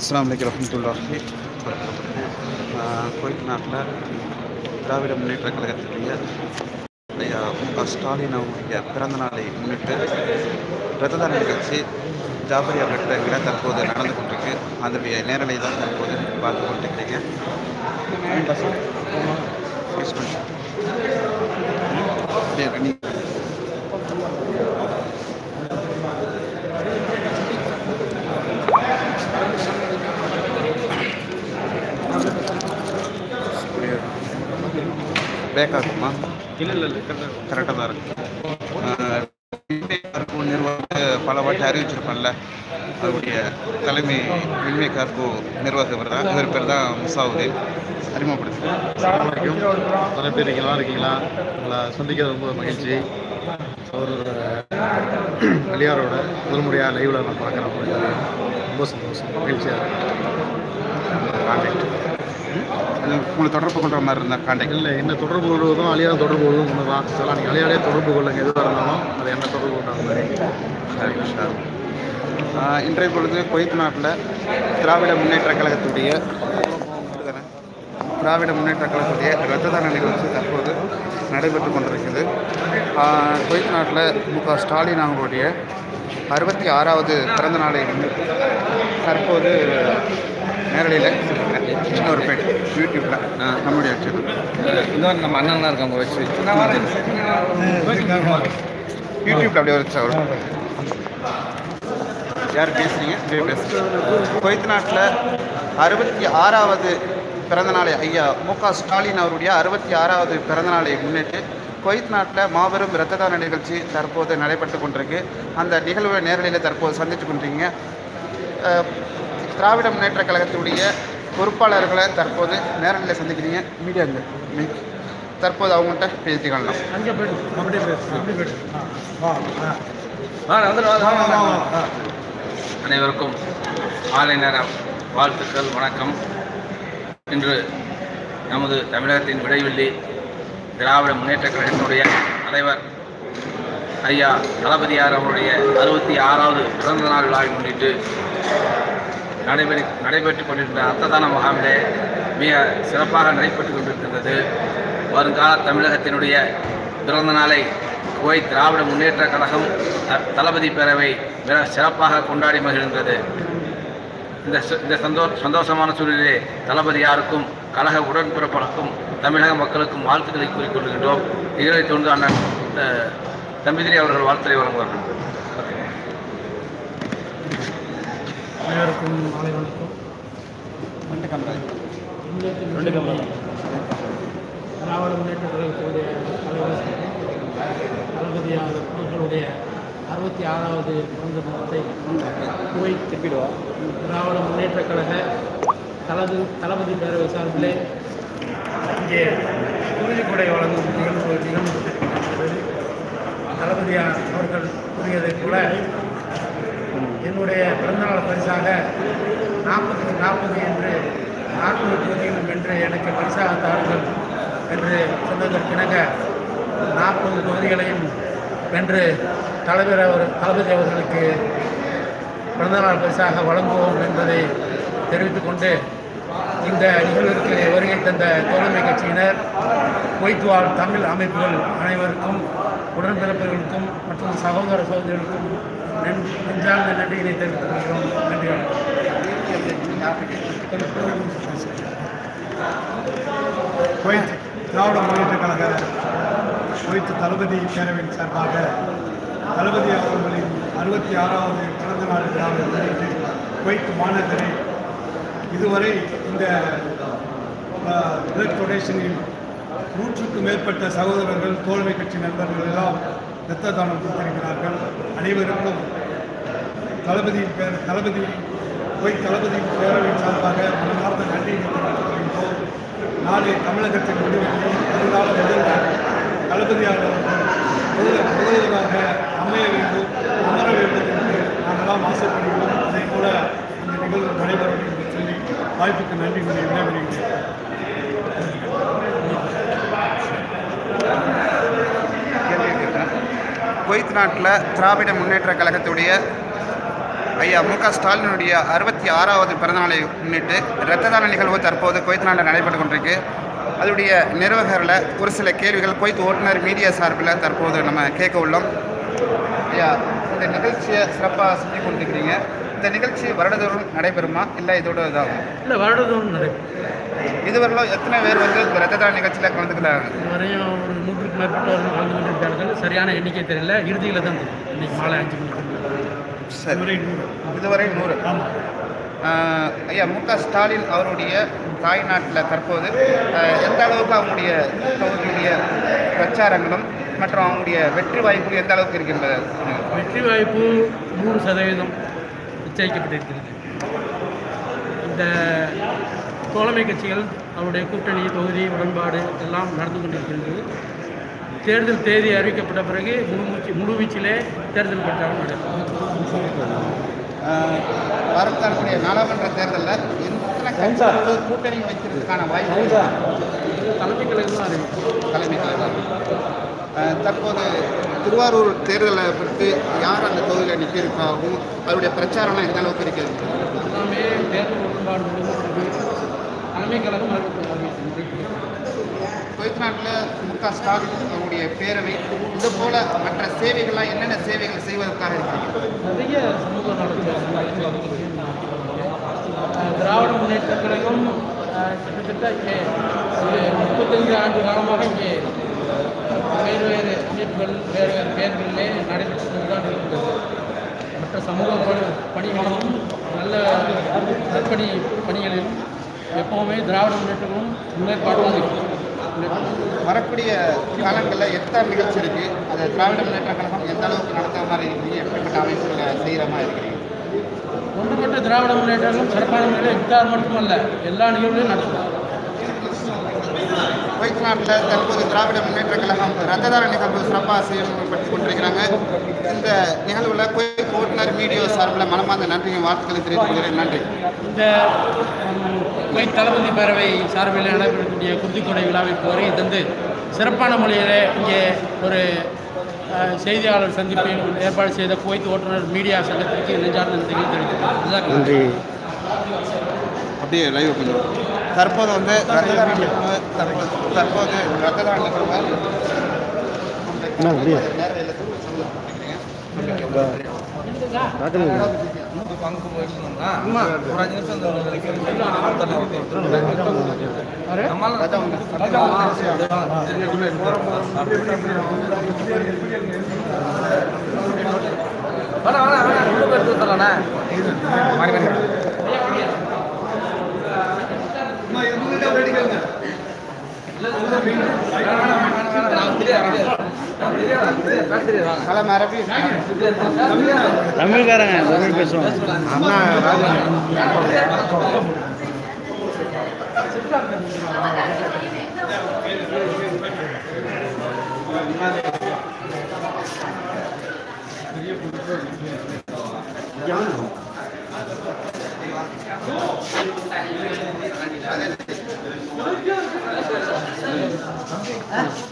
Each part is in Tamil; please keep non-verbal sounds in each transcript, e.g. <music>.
அஸ்லாம் வலைக்கம் ரஹமத்துல்லாஹி. குவைத் நாட்டில் திராவிட முன்னேற்ற கழகத்துடைய ஐயா மு க ஸ்டாலின் அவருடைய பிறந்த நாளை முன்னிட்டு ரத்த தான நிகழ்ச்சி ஜாபரியா பெற்ற தற்போது நடந்து கொண்டிருக்கு. அதனுடைய நேரலை தான் தற்போது பார்த்து கொண்டிருக்கிறீங்க. Yes, ma'am. அப்படியே இருக்கு. நீ- அப்படியே இருக்கு. பேக்காக இருக்குமா இல்லை இல்லை இல்லை கரெக்டாக தான் இருக்கு. ஆஹ் கார்கோ நிர்வாக பல வாட்டி அறிவிச்சிருப்பேன்ல அவருடைய தலைமை மின்மை கார்கோ நிர்வாக இவர் தான். இவர் பேர் தான் முசாவுதீன். அறிமுகப்படுத்து நிறைய பேர் இருக்கீங்களா இருக்கீங்களா? உங்களை சந்திக்கிறது ரொம்ப மகிழ்ச்சி. ஒரு அலியாரோட முதல் முறையாக லைவில் நான் பார்க்குறேன் ரொம்ப சந்தோஷம். மகிழ்ச்சியாக கான்டாக்ட் உங்களை தொடர்பு கொண்ட மாதிரி இருந்தால் கான்டாக்ட் இல்லை என்ன தொடர்பு கொள்வதும் அலியாரும் தொடர்பு கொள்வதும் ஒன்று தான். சொல்லலாம் நீங்கள் அலியாரே தொடர்பு கொள்ளுங்க எதுவாக இருந்தாலும் அது என்ன தொடர்பு கொண்டாங்க மாதிரி. ஆஹ் இன்றைய பொழுது குவைத் நாட்டில் திராவிட முன்னேற்ற கழகத்துடைய திராவிட முன்னேற்ற கழகத்துடைய இரத்த தான நிகழ்ச்சி தற்போது நடைபெற்று கொண்டிருக்கிறது. ஆஹ் குவைத் நாட்டில் மு க ஸ்டாலின் அவர்களுடைய அறுபத்தி ஆறாவது பிறந்த நாளை தற்போது நேரடியில் இன்னொரு பேட் யூடியூப்பில் நம்முடைய சேனல் இன்னொரு நம்ம அண்ணன்லாம் இருக்காங்க வச்சு. யூடியூப்ல அப்படியே வச்சு அவர் யார் பேசுறீங்க? அப்படியே பேசுறீங்க குவைத் நாட்டில் அறுபத்தி ஆறாவது பிறந்தநாளை ஐயா மு க ஸ்டாலின் அவருடைய அறுபத்தி ஆறாவது பிறந்தநாளை முன்னிட்டு குவைத் நாட்டில் மாபெரும் இரத்த தான நிகழ்ச்சி தற்போது நடைபெற்று கொண்டிருக்கு. அந்த நிகழ்வை நேரலையில் தற்போது சந்தித்து கொண்டிருக்கீங்க. திராவிட முன்னேற்ற கழகத்துடைய பொறுப்பாளர்களை தற்போது நேரலையில் சந்திக்கிறீங்க. மீடியாங்க மீட் தற்போது அவங்கள்ட்ட பேசு வந்து அனைவருக்கும் மாலை நேர வாழ்த்துக்கள் வணக்கம். இன்று நமது தமிழகத்தின் விடைவெள்ளி திராவிட முன்னேற்ற கழகத்தினுடைய தலைவர் ஐயா தளபதியார் அவருடைய அறுபத்தி ஆறாவது பிறந்த நாள் விழாவை முன்னிட்டு நடைபெறி நடைபெற்று கொண்டிருக்கிற அத்ததான முகாமிலே மிக சிறப்பாக நடைபெற்றுக் கொண்டிருக்கின்றது. வருங்கால தமிழகத்தினுடைய பிறந்த நாளை கோய் திராவிட முன்னேற்ற கழகம் த- தளபதி பேரவை மிக சிறப்பாக கொண்டாடி மகிழ்கின்றது. இந்த இந்த சந்தோ சந்தோஷமான சூழலிலே தளபதியாருக்கும் கழக உடன்பிறப்பனுக்கும் தமிழக மக்களுக்கும் வாழ்த்துக்களை கூறிக்கொள்கின்றோம் இதனை தொடர்ந்து அண்ணன் தம்பிதிரி அவர்கள் வாழ்த்துறை வழங்குவார்கள். அனைவருக்கும் மாலை வணக்கம். ரெண்டு கம்பெனி திராவிட முன்னேற்ற கழகத்தினுடைய தலைவர் தளபதியார் அவர்களுடைய அறுபத்தி ஆறாவது பிறந்த தினத்தை குவைத் திராவிட முன்னேற்ற கழக தளபதி தளபதி பேரவை சார்பிலே இங்கே உறுதிக்கூடை வழங்கும் நிகழ்வு நிகழ்வு தளபதியார் அவர்கள் கூறியதைப் போல என்னுடைய பிறந்தநாள் பரிசாக நாற்பதுக்கு நாற்பது என்று நாற்பது தொகுதிகளும் என்று எனக்கு பரிசாக தாருங்கள் என்று சொன்னதற்கிணங்க நாற்பது தொகுதிகளையும் வென்று தலைவர் அவர் தளபதி அவர்களுக்கு பிறந்தநாள் பரிசாக வழங்குவோம் என்பதை தெரிவித்துக்கொண்டு இந்த நிகழ்விற்கு வருகை தந்த தோழமை கட்சியினர் குவைத்வாழ் தமிழ் அமைப்புகள் அனைவருக்கும் உடன்பிறப்புகளுக்கும் மற்றும் சகோதர சகோதரிகளுக்கும் நன் நெஞ்சார்ந்த நன்றியினை தெரிவித்துக் கொள்கிறோம் நன்றி குவைத் திராவிட முன்னேற்ற கழக குவைத் தளபதி பேரவையின் சார்பாக தளபதி அவர்களின் அறுபத்தி ஆறாவது பிறந்த நாள் விழாவை முன்னிட்டு குவைத் மாநகரை இதுவரை இந்த பிளட் டொனேஷனில் நூற்றுக்கும் மேற்பட்ட சகோதரர்கள் தோழமை கட்சி நண்பர்கள் எல்லாம் இரத்த தானம் கொடுத்திருக்கிறார்கள். அனைவருக்கும் தளபதியின் பேர் தளபதி போய் தளபதியின் பேரவையின் சார்பாக மனமார்ந்த நன்றி தெரிவித்துக் நாளை தமிழகத்தின் விடுதலை வருங்கால முதல்வர் தளபதியாக முதல்வராக அமைய வேண்டும் அமர வேண்டும் என்று நாங்களாம் ஆசைப்படுகிறோம். அதே போல இந்த நிகழ்வு நடைபெறும் என்று சொல்லி வாய்ப்புக்கு நன்றி கூறி விடைபெறுகிறேன். குவைத் நாட்டில் திராவிட முன்னேற்ற கழகத்துடைய ஐயா மு க ஸ்டாலினுடைய அறுபத்தி ஆறாவது பிறந்தநாளை முன்னிட்டு இரத்த தான நிகழ்வு தற்போது குவைத் நாட்டில் நடைபெற்று கொண்டிருக்கு. அதனுடைய நிர்வாகரில் ஒரு சில கேள்விகள் குவைத் ஓட்டுநர் மீடியா சார்பில் தற்போது நம்ம கேட்க உள்ளோம். ஐயா இந்த நிகழ்ச்சியை சிறப்பாக செஞ்சு கொண்டிருக்கிறீங்க. இந்த நிகழ்ச்சி வருடதோறும் நடைபெறுமா? இல்லை இதோட இதாகும்? இல்லை வருடதோறும் நடைபெறும் இதுவரையிலும் எத்தனை பேர் வந்து இந்த இரத்த தான நிகழ்ச்சியில் கலந்துக்கிறாங்க இதுவரையும் ஒரு நூற்றுக்கு மேற்பட்டவர்கள் கலந்து கொண்டிருக்கிறார்கள் சரியான எண்ணிக்கை தெரியல. இறுதியில் தான் இன்னைக்கு மாலை அஞ்சு மணிக்கு சரி. இதுவரை நூறு. ஐயா மு க ஸ்டாலின் அவருடைய தாய்நாட்டில் தற்போது எந்த அளவுக்கு அவங்களுடைய தொகுதியுடைய பிரச்சாரங்களும் மற்றும் அவங்களுடைய வெற்றி வாய்ப்புகள் எந்த அளவுக்கு இருக்கின்றது வெற்றி வாய்ப்பு நூறு சதவீதம். நிச்சயிக்கப்பட்டிருக்கிறது இந்த தோழமை கட்சிகள் அவருடைய கூட்டணி தொகுதி உடன்பாடு எல்லாம் நடந்து கொண்டிருக்கிறது. தேர்தல் தேதி அறிவிக்கப்பட்ட பிறகு முழுமூச்சு முழுவீச்சிலே தேர்தல் பிரச்சாரம் நடைபெறும் வரக்கூடிய நாடாளுமன்ற தேர்தலில் எத்தனை கூட்டணி வைக்கிறதுக்கான வாய்ப்பு தலைமை கழகம் அறிவிக்கும் தலைமை ஆஹ் தற்போது திருவாரூர் தேர்தலை குறித்து யார் அந்த தொகுதியில் நிற்கிறதுக்காகவும் அவருடைய பிரச்சாரம்லாம் எந்த அளவுக்கு இருக்கிறது எல்லாமே தேர்தல் உடன்பாடு தலைமை கழகம் அறிவிக்கும் குவைத் நாட்டில் மு க ஸ்டாலின் அவருடைய பேரவை இது போல மற்ற சேவைகள்லாம் என்னென்ன சேவைகள் செய்வதற்காக இருக்கிறீங்க நிறைய சமூக திராவிட முன்னேற்ற கழகம் கிட்டத்தட்ட முப்பத்தைந்து ஆண்டு காலமாக இங்கே வேறு வேறு அமைப்புகள் வேறு வேறு பெயர்களிலே நடைபெற்று தான் இருக்கிறது மற்ற சமூக பணி- பணிகளிலும் நல்ல நற்பணி பணிகளிலும் எப்போவுமே திராவிட முன்னேற்றமும் முன்னேற்பாடும் இருக்கிறது வரக்கூடிய காலங்களில் எத்தனை நிகழ்ச்சி இருக்கு? அதை திராவிட முன்னேற்ற கழகம் எந்த அளவுக்கு நடத்துற மாதிரி இருக்கிறீங்க எப்படிப்பட்ட அமைப்புகளை செய்கிற மாதிரி இருக்கிறீங்க ஒன்றுபட்ட திராவிட முன்னேற்றங்களும் சிறப்பான முறையில் இஃப்தார் மட்டுமல்ல எல்லா நிகழ்வுகளையும் நடத்தும் குவைத் நாட்டில் தற்போது திராவிட முன்னேற்ற கழகம் ரத்த தான நிகழ்வு சிறப்பாக செயல்படுத்தி கொண்டிருக்கிறாங்க. இந்த நிகழ்வில் குவைத் ஓட்டுநர் மீடியோ சார்பில் மனமார்ந்த நன்றியும் வாழ்த்துக்களை தெரிவித்துக் கொள்கிறேன். நன்றி. இந்த குவைத் தளபதி பேரவை சார்பில் நடைபெறக்கூடிய குருதிக்கொடை விழாவிற்கு வருகை தந்து சிறப்பான முறையில் இங்கே ஒரு செய்தியாளர் சந்திப்பில் ஏற்பாடு செய்த குவைத் ஓட்டுநர் மீடியா சங்கத்திற்கு நெஞ்சார்ந்த நன்றிகளை தெரிவித்துள்ளேன் நன்றி. அப்படியே லைவ் கொஞ்சம் தற்போது வந்து ரத்த தான தற்போது தற்போது ரத்த தான நிகழ்வு தமிழ்காரங்க தமிழ் பேசுவோம் அண்ணா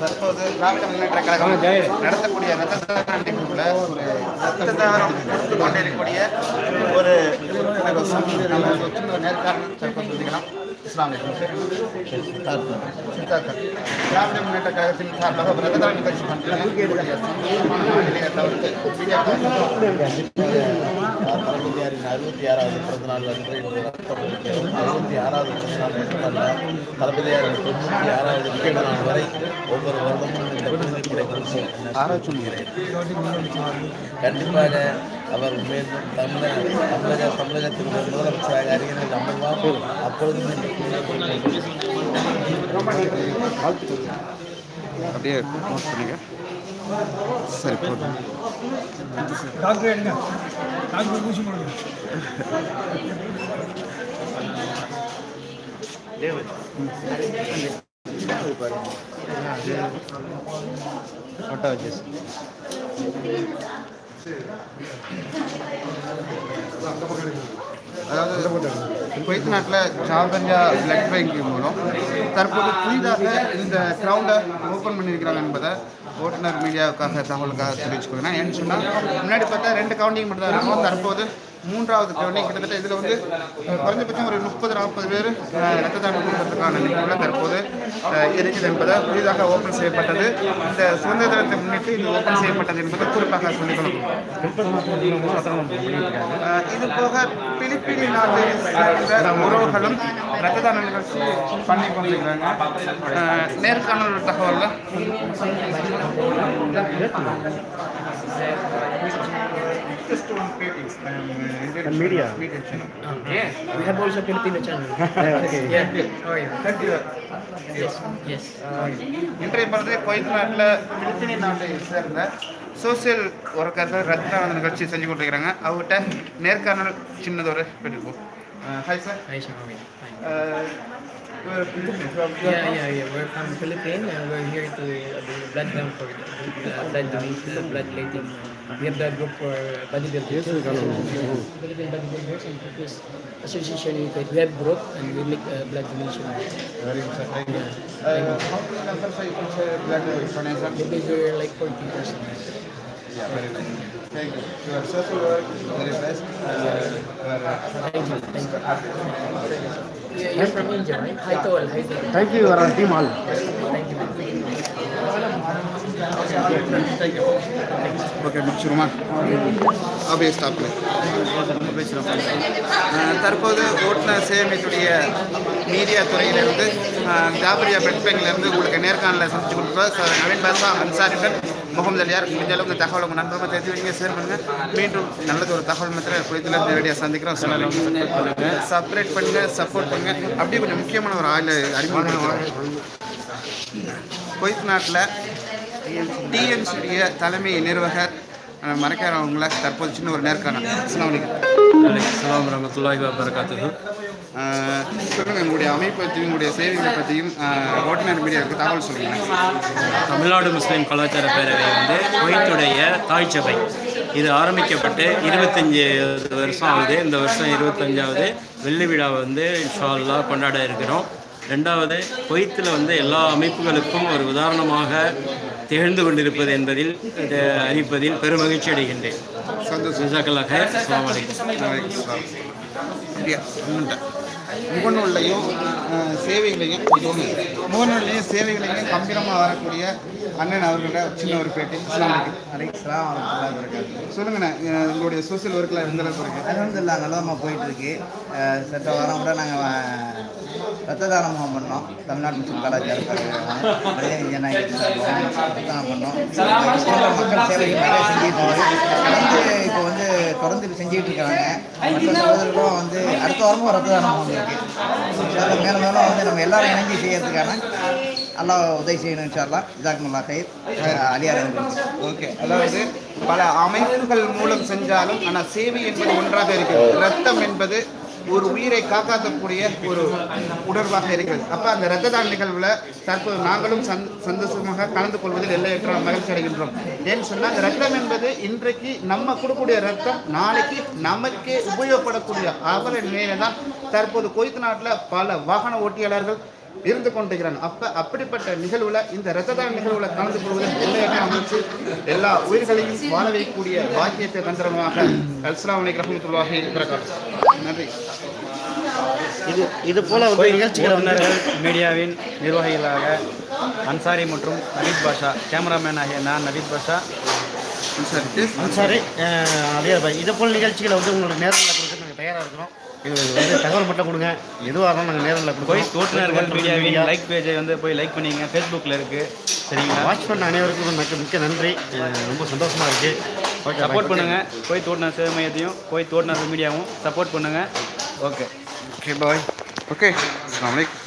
தற்போது திராவிட முன்னேற்ற கழகம் நடத்தக்கூடிய ரத்த தான நிகழ்வுல ஒரு ரத்த கொண்டிருக்கக்கூடிய ஒரு ஒரு சமூக நம்ம இஸ்லாம் திராவிட முன்னேற்ற கழகத்தின் சார்பாக ஒரு ரத்த நிகழ்ச்சி பண்ணுறீங்க தவிர்த்து தளபதியாரின் அறுபத்தி ஆறாவது பிறந்த நாள் அன்று இன்று ரத்தம் கொடுக்கிறோம் அறுபத்தி ஆறாவது பிறந்த நாள் மட்டுமல்ல தளபதியாரின் தொண்ணூற்றி ஆறாவது பிறந்த நாள் வரை ஒவ்வொரு வருடமும் இந்த விருது கிடைக்கும் சொல்கிறேன். கண்டிப்பாக அவர் மீண்டும் தமிழக தமிழக தமிழகத்தின் ஒரு முதலமைச்சராக அறிஞர்கள் அமர்வார் அப்பொழுதும் அப்படியே நோட் பண்ணுங்க சரி போதும். டாக்டர் எடுங்க. டாக்டர் ஊசி போடுங்க. ஃபோட்டோ வச்சு அதாவது குவைத் நாட்டில் ஜாபர்யா பிளட் பேங்க் மூலம் தற்போது புதிதாக இந்த கிரவுண்டை ஓப்பன் பண்ணியிருக்கிறாங்க என்பதை ஓட்டுநர் மீடியாவுக்காக தகவலுக்காக தெரிவிச்சுக்கோங்க. ஏன்னு சொன்னால் முன்னாடி பார்த்தா ரெண்டு கவுண்டிங் மட்டும் தான் இருக்கும். தற்போது மூன்றாவது கவுண்டிங் கிட்டத்தட்ட இதில் வந்து குறைஞ்சபட்சம் ஒரு முப்பது நாற்பது பேர் ரத்த தானம் கொடுக்கறதுக்கான நிகழ்வுல தற்போது இருக்குது என்பதை புதிதாக ஓப்பன் செய்யப்பட்டது. இந்த சுதந்திர தினத்தை முன்னிட்டு இது ஓப்பன் செய்யப்பட்டது என்பதை குறிப்பாக சொல்லிக்கொள்ளும் இது போக பிலிப்பினி நாட்டை சேர்ந்த உறவுகளும் ரத்த தான நிகழ்ச்சி பண்ணி கொண்டிருக்கிறாங்க. அஹ் நேர்காணல் தகவலில் media We have also Filipino channel. <laughs> Yeah. Oh yeah. Yes. Yes. இன்றைய பொழுது குவைத் நாட்டில் பிலிப்பினி நாட்டை சேர்ந்த சோசியல் ஒர்க்கர்கள் ரத்த தான நிகழ்ச்சி செஞ்சு கொண்டிருக்கிறாங்க அவங்ககிட்ட நேர்காணல் சின்னதொரு பெற்றுப்போம் hi sir Yeah, yeah, yeah. We're from Philippines and we're here to uh, blood bank for the blood donation, uh, blood plating. We have blood group for bodybuilders. Yes, we Philippine bodybuilders and fitness association. We have group and we make uh, blood donation. Very good, sir. Thank you. Uh, how many numbers are you from blood donation? Maybe we're like 40 persons. Yeah, very good. Thank you. You are social work, very best. Uh, uh. Thank you. Thank you. India, right? Hi to all. Thank you. Okay முடிச்சிருமா அப்படியே ஸ்டாப்ல தற்போது ஓட்டுநர் சேமித்துடைய மீடியா துறையிலிருந்து ஜாபரியா பெட் பேங்க்லேருந்து உங்களுக்கு நேர்காணலை சந்திச்சு கொடுக்குறோம் சார் நவீன் பாஷா அன்சாரிடன் முகமது அலியார் முடிஞ்ச அளவுக்கு தகவல் உங்கள் நண்பர்களை தெரிஞ்சு வைங்க ஷேர் பண்ணுங்கள் மீண்டும் நல்லது ஒரு தகவல் மாத்திரம் குறைத்துல நேரடியாக சந்திக்கிறோம் சப்ரேட் பண்ணுங்க சப்போர்ட் பண்ணுங்க அப்படியே கொஞ்சம் முக்கியமான ஒரு ஆள் அறிமுகம் குவைத் நாட்டில் டிஎன்சியுடைய தலைமை நிர்வாகர் அஹ், மறைக்கார் அவங்கள தற்போது சின்ன ஒரு நேர்காணல் அஸ்ஸலாமு அலைக்கும். அஸ்லாம் வரமத்துல்லாஹி வபரகாத்துஹு அஹ், உங்களுடைய பற்றியும் உங்களுடைய சேவைகளை பற்றியும் ஓட்டுநர் மீடியாவுக்கு தகவல் சொல்லுங்கள் தமிழ்நாடு முஸ்லீம் கலாச்சார பேரவை வந்து குவைத்துடைய தாய் சபை இது ஆரம்பிக்கப்பட்டு இருபத்தஞ்சி வருஷம் ஆகுது. இந்த வருஷம் இருபத்தஞ்சாவது வெள்ளி விழா வந்து இன்ஷால்லா கொண்டாட இருக்கிறோம். ரெண்டாவது குவைத்தில் வந்து எல்லா அமைப்புகளுக்கும் ஒரு உதாரணமாக திகழ்ந்து கொண்டிருப்பது என்பதில் இதை பெருமகிழ்ச்சி அடைகின்றேன். சந்தோஷம் ஜிசாக்கல்லா ஹைர் அப்படியா ஒன்றுண்ட முகநூல்லையும் சேவைகளையும் முகநூல்லையும் சேவைகளையும் கம்பீரமாக வரக்கூடிய அண்ணன் அவர்களோட சின்ன ஒரு பேட்டி. சொல்லுங்கண்ணே உங்களுடைய சோசியல் ஒர்க்கில் இருக்கு? அலமதுல்லா நல்லதாக போயிட்டு இருக்கு அஹ் சென்ற வாரம் கூட நாங்கள் ரத்த தானம் பண்ணோம். தமிழ்நாடு முஸ்லிம் கலாச்சார பழைய இந்தியன் ரத்த தானம் பண்ணோம். மக்கள் நிறைய செஞ்சுட்டு வந்து தொடர்ந்து செஞ்சுட்டு இருக்காங்க. மற்ற சகோதரர்களும் வந்து அடுத்த வாரமும் ரத்த தானம் முகாம் மேலும் மேலும் வந்து நம்ம எல்லாரும் இணைஞ்சு செய்யறதுக்கான நல்லா உதவி செய்யணும் இன்ஷால்லா இதாக்குமுல்லா கயிர் அலியார் ஓகே. அதாவது பல அமைப்புகள் மூலம் செஞ்சாலும் ஆனால் சேவை என்பது ஒன்றாக இருக்கிறது. ரத்தம் என்பது ஒரு உயிரை காக்காத்தக்கூடிய ஒரு உணர்வாக இருக்கிறது. அப்போ அந்த ரத்த தான நிகழ்வில் தற்போது நாங்களும் சந் சந்தோஷமாக கலந்து கொள்வதில் எல்லையற்ற மகிழ்ச்சி அடைகின்றோம். ஏன்னு சொன்னால் ரத்தம் என்பது இன்றைக்கு நம்ம கொடுக்கக்கூடிய ரத்தம் நாளைக்கு நமக்கே உபயோகப்படக்கூடிய அவரின் நிலையில தான் தற்போது குவைத் நாட்டில் பல வாகன ஓட்டியாளர்கள் இருந்து கொண்டிருக்கிறாங்க அப்ப அப்படிப்பட்ட நிகழ்வுல இந்த ரத்த தான நிகழ்வுல கலந்து கொள்வதில் எல்லையற்ற அமைச்சு எல்லா உயிர்களையும் வாழ வைக்கக்கூடிய பாக்கியத்தை தந்திரமாக அல்ஸ்லாம் வலைக்கம் ரஹமத்துல்லாஹி நன்றி. இது இது போல வந்து நிகழ்ச்சிகள் வந்தார்கள் மீடியாவின் நிர்வாகிகளாக அன்சாரி மற்றும் நவீத் பாஷா கேமராமேன் ஆகிய நான் நவீத் பாஷா சரி அன்சாரி அதே பாய். இது போல நிகழ்ச்சிகளை வந்து உங்களுக்கு நேரில் கொடுக்க நாங்கள் தயாராக இருக்கிறோம். எங்களுக்கு வந்து தகவல் மட்டும் கொடுங்க. எதுவாக இருந்தாலும் நாங்கள் நேரில் போய் தோட்டுநர்கள் மீடியாவின் லைக் பேஜை வந்து போய் லைக் பண்ணிங்க. ஃபேஸ்புக்கில் இருக்குது சரிங்களா? வாட்ச் பண்ண அனைவருக்கும் மிக்க மிக்க நன்றி. ரொம்ப சந்தோஷமா இருக்கு. ஓகே சப்போர்ட் பண்ணுங்கள் போய் தோட்டுநர் சேவை மையத்தையும் போய் தோட்டுநர் மீடியாவும் சப்போர்ட் பண்ணுங்கள் ஓகே ஓகே பாய் ஓகே அஸ்லாம் வலைக்கம்